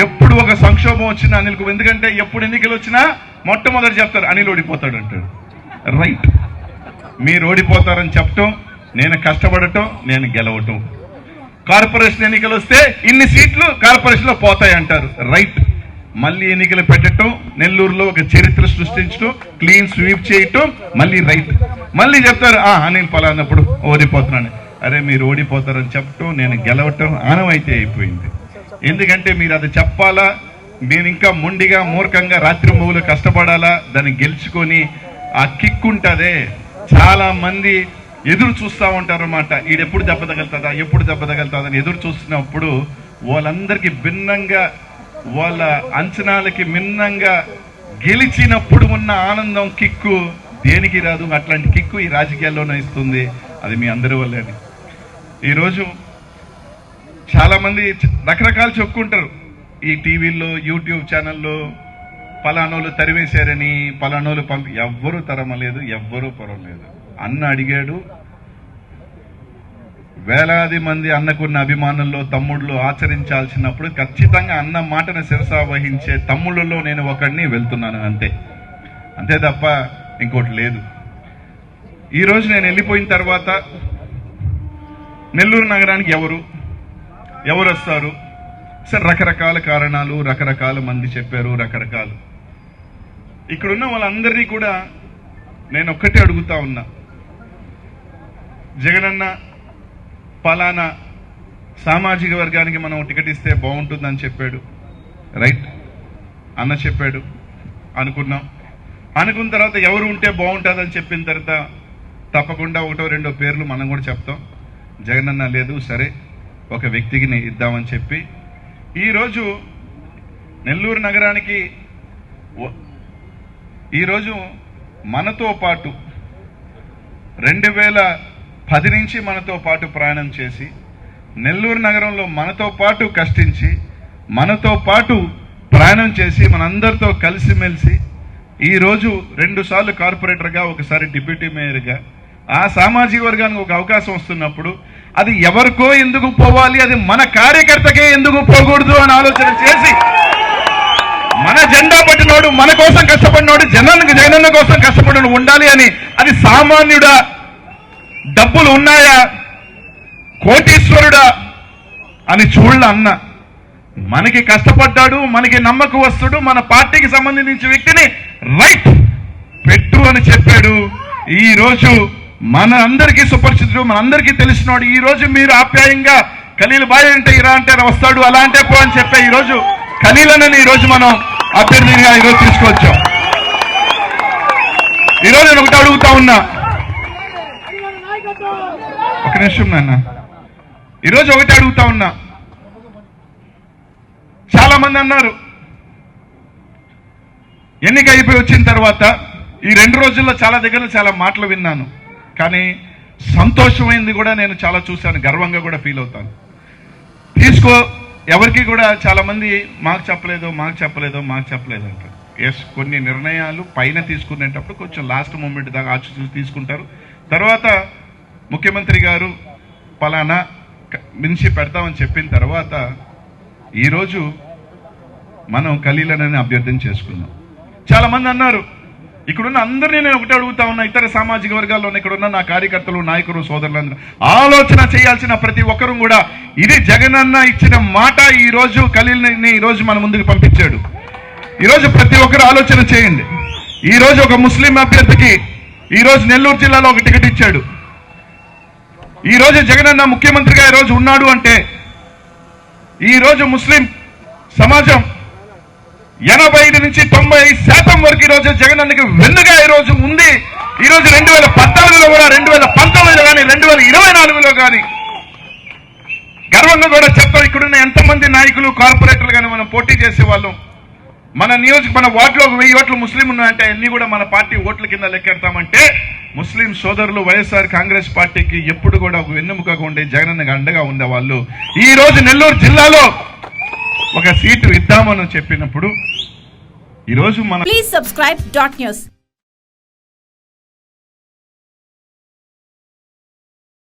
ఎప్పుడు ఒక సంక్షోభం వచ్చినా అనిల్కు ఎందుకంటే ఎప్పుడు ఎన్నికలు వచ్చినా మొట్టమొదటి చెప్తారు అనిల్ ఓడిపోతాడు అంటాడు. రైట్ మీరు ఓడిపోతారని చెప్పటం నేను కష్టపడటం నేను గెలవటం. కార్పొరేషన్ ఎన్నికలు వస్తే ఇన్ని సీట్లు కార్పొరేషన్లో పోతాయి అంటారు. రైట్ మళ్ళీ ఎన్నికలు పెట్టడం నెల్లూరులో ఒక చరిత్ర సృష్టించడం క్లీన్ స్వీప్ చేయటం మళ్ళీ రైట్ మళ్ళీ చెప్తారు ఆ అనిల్ పలానప్పుడు ఓడిపోతున్నాను అరే మీరు ఓడిపోతారని చెప్పటం నేను గెలవటం ఆనమైతే అయిపోయింది. ఎందుకంటే మీరు అది చెప్పాలా? నేను ఇంకా మొండిగా మూర్ఖంగా రాత్రి మూలు కష్టపడాలా? దాన్ని గెలుచుకొని ఆ కిక్ ఉంటుందే. చాలా మంది ఎదురు చూస్తూ ఉంటారు అనమాట ఈడెప్పుడు దెబ్బ తగులుతుందా ఎప్పుడు దెబ్బ తగులుతుందా అని ఎదురు చూస్తున్నప్పుడు వాళ్ళందరికీ భిన్నంగా వాళ్ళ అంచనాలకి భిన్నంగా గెలిచినప్పుడు ఉన్న ఆనందం కిక్కు దేనికి రాదు? అట్లాంటి కిక్కు ఈ రాజకీయాల్లోనే ఇస్తుంది. అది మీ అందరి వల్లే ఈరోజు చాలామంది రకరకాలు చెప్పుకుంటారు. ఈ టీవీల్లో యూట్యూబ్ ఛానల్లో పలానోళ్ళు తరివేశారని పలానోళ్ళు పంపి ఎవ్వరూ తరమలేదు ఎవ్వరూ పొరలేదు అన్న అడిగాడు. వేలాది మంది అన్నకున్న అభిమానుల్లో తమ్ముళ్ళు ఆచరించాల్సినప్పుడు ఖచ్చితంగా అన్న మాటను శిరసా వహించే తమ్ముళ్ళలో నేను ఒకడిని వెళ్తున్నాను అంతే. అంతే తప్ప ఇంకోటి లేదు. ఈరోజు నేను వెళ్ళిపోయిన తర్వాత నెల్లూరు నగరానికి ఎవరు? ఎవరు వస్తారు సరే రకరకాల కారణాలు రకరకాల మంది చెప్పారు రకరకాలు. ఇక్కడున్న వాళ్ళందరినీ కూడా నేను ఒక్కటే అడుగుతా ఉన్నా. జగనన్న పలానా సామాజిక వర్గానికి మనం టికెట్ ఇస్తే బాగుంటుందని చెప్పాడు. రైట్. అన్న చెప్పాడు. అనుకున్నాం. అనుకున్న తర్వాత ఎవరు ఉంటే బాగుంటుందని చెప్పిన తర్వాత తప్పకుండా ఒకటో రెండో పేర్లు మనం కూడా చెప్తాం. జగనన్న లేదు సరే. ఒక వ్యక్తికి ఇద్దామని చెప్పి ఈరోజు నెల్లూరు నగరానికి ఈరోజు మనతో పాటు రెండు వేల పది నుంచి మనతో పాటు ప్రయాణం చేసి నెల్లూరు నగరంలో మనతో పాటు కష్టించి మనతో పాటు ప్రయాణం చేసి మనందరితో కలిసిమెలిసి ఈరోజు రెండు సార్లు కార్పొరేటర్గా ఒకసారి డిప్యూటీ మేయర్గా ఆ సామాజిక వర్గానికి ఒక అవకాశం వస్తున్నప్పుడు అది ఎవరికో ఎందుకు పోవాలి? అది మన కార్యకర్తకే ఎందుకు పోకూడదు అని ఆలోచన చేసి మన జెండా పట్టినోడు మన కోసం కష్టపడినోడు జనానికి జగనన్న కోసం కష్టపడిన ఉండాలి అని అది సామాన్యుడా? డబ్బులు ఉన్నాయా? కోటీశ్వరుడా? అని చూడ అన్న. మనకి కష్టపడ్డాడు మనకి నమ్మకం వస్తుడు మన పార్టీకి సంబంధించిన వ్యక్తిని రైట్ పెట్టు అని చెప్పాడు. ఈ రోజు మన అందరికీ సుపరిచితుడు మన అందరికీ తెలిసినవాడు ఈ రోజు మీరు ఆప్యాయంగా ఖలీల్ బాయ్ అంటే ఇరా అంటే వస్తాడు అలా అంటే పో అని చెప్పే ఈ రోజు ఖలీలనని ఈ మనం అభ్యర్థిగా ఈ రోజు తీసుకొచ్చాం ఈ రోజు నేను ఒకటి అడుగుతా ఉన్నా. ఒక నిమిషం నాన్న. ఈరోజు ఒకటి అడుగుతా ఉన్నా. చాలా మంది అన్నారు ఎన్నిక అయిపోయి వచ్చిన తర్వాత ఈ రెండు రోజుల్లో చాలా దగ్గర చాలా మాటలు విన్నాను. కానీ సంతోషమైంది కూడా నేను చాలా చూశాను గర్వంగా కూడా ఫీల్ అవుతాను. తీసుకో ఎవరికి కూడా చాలామంది మాకు చెప్పలేదు మాకు చెప్పలేదు మాకు చెప్పలేదు అంటారు. ఎస్ కొన్ని నిర్ణయాలు పైన తీసుకునేటప్పుడు కొంచెం లాస్ట్ మూమెంట్ దాకా ఆచి తీసుకుంటారు. తర్వాత ముఖ్యమంత్రి గారు పలానా మించి పెడతామని చెప్పిన తర్వాత ఈరోజు మనం ఖలీలనని అభ్యర్థన చేసుకున్నాం. చాలామంది అన్నారు ఇక్కడున్న అందరినీ నేను ఒకటే అడుగుతా ఉన్నా ఇతర సామాజిక వర్గాల్లో ఉన్న ఇక్కడున్న నా కార్యకర్తలు నాయకులు సోదరులందరూ. ఆలోచన చేయాల్సిన ప్రతి ఒక్కరూ కూడా ఇది జగనన్న ఇచ్చిన మాట ఈ రోజు ఖలీల్ని ఈ రోజు మన ముందుకు పంపించాడు. ఈ రోజు ప్రతి ఒక్కరు ఆలోచన చేయండి. ఈ రోజు ఒక ముస్లిం అభ్యర్థికి ఈ రోజు నెల్లూరు జిల్లాలో ఒక టికెట్ ఇచ్చాడు. ఈ రోజు జగనన్న ముఖ్యమంత్రిగా ఈ రోజు ఉన్నాడు అంటే ఈ రోజు ముస్లిం సమాజం ఎనభై ఐదు నుంచి తొంభై శాతం వరకు ఈ రోజు జగనన్నకి వెన్నుగా ఈ రోజు ఉంది. ఈ రోజు రెండు వేల పద్నాలుగులో కూడా రెండు వేల పంతొమ్మిదిలో కానీ రెండు వేల ఇరవై నాలుగులో కానీ గర్వంగా కూడా చెప్తాం ఇక్కడున్న ఎంతమంది నాయకులు కార్పొరేటర్లు కానీ మనం పోటీ చేసే వాళ్ళం మన నియోజక మన వార్డులో ఒక వెయ్యి ఓట్లు ముస్లిం ఉన్నాయంటే అన్ని కూడా మన పార్టీ ఓట్ల కింద లెక్కెడతామంటే ముస్లిం సోదరులు వైఎస్ఆర్ కాంగ్రెస్ పార్టీకి ఎప్పుడు కూడా ఒక వెన్నెముకగా ఉండే జగనన్నగా అండగా ఉండే వాళ్ళు ఈ రోజు నెల్లూరు జిల్లాలో ఒక సీటు ఇద్దామని చెప్పినప్పుడు ఈరోజు మనం ప్లీజ్ సబ్స్క్రైబ్ డాట్ న్యూస్